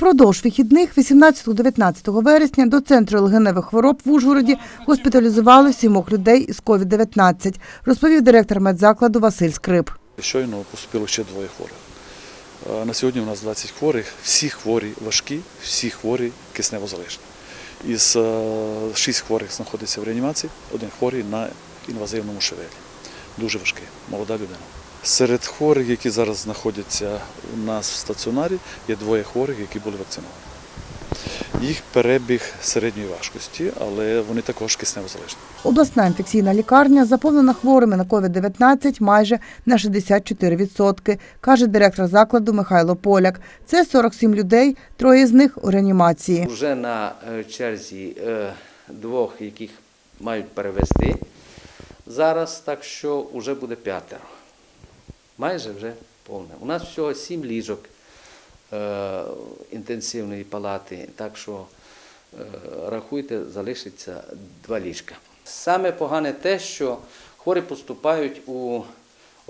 Впродовж вихідних 18-19 вересня до центру легеневих хвороб в Ужгороді госпіталізували сімох людей із COVID-19, розповів директор медзакладу Василь Скрип. Щойно поступило ще двоє хворих. Е, На сьогодні у нас 20 хворих, всі хворі важкі, всі хворі киснево залежні. Із 6 хворих знаходиться в реанімації, один хворий на інвазивному шевелі. Дуже важкий, молода людина. Серед хворих, які зараз знаходяться у нас в стаціонарі, є двоє хворих, які були вакциновані. Їх перебіг середньої важкості, але вони також киснево залежні. Обласна інфекційна лікарня заповнена хворими на COVID-19 майже на 64%, каже директор закладу Михайло Поляк. Це 47 людей, троє з них у реанімації. Вже на е, черзі е, двох, яких мають перевести зараз, так що вже буде п'ятеро. Майже вже повне. У нас всього сім ліжок е, інтенсивної палати, так що е, рахуйте, залишиться два ліжка. Саме погане те, що хворі поступають у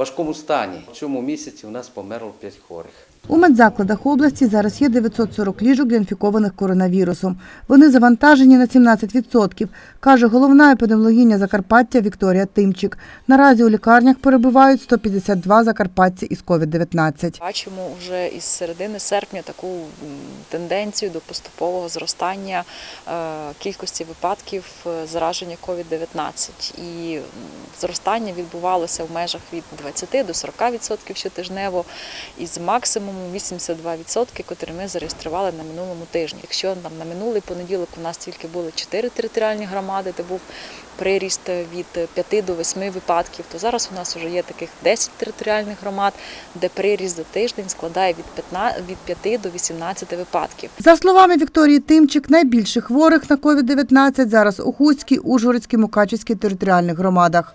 важкому стані. В цьому місяці у нас померло 5 хворих. У медзакладах області зараз є 940 ліжок для інфікованих коронавірусом. Вони завантажені на 17%, каже головна епідеміологиня Закарпаття Вікторія Тимчик. Наразі у лікарнях перебувають 152 закарпатці із COVID-19. Бачимо вже із середини серпня таку тенденцію до поступового зростання е, кількості випадків е, зараження COVID-19. І зростання відбувалося в межах від 20 до 40% щотижнево, із максимумом 82%, котрі ми зареєстрували на минулому тижні. Якщо там на минулий понеділок у нас тільки були 4 територіальні громади, де був приріст від 5 до 8 випадків, то зараз у нас вже є таких 10 територіальних громад, де приріст за тиждень складає від 15, від 5 до 18 випадків. За словами Вікторії Тимчик, найбільше хворих на COVID-19 зараз у Хуцькій, Ужгородській, Мукачівській територіальних громадах.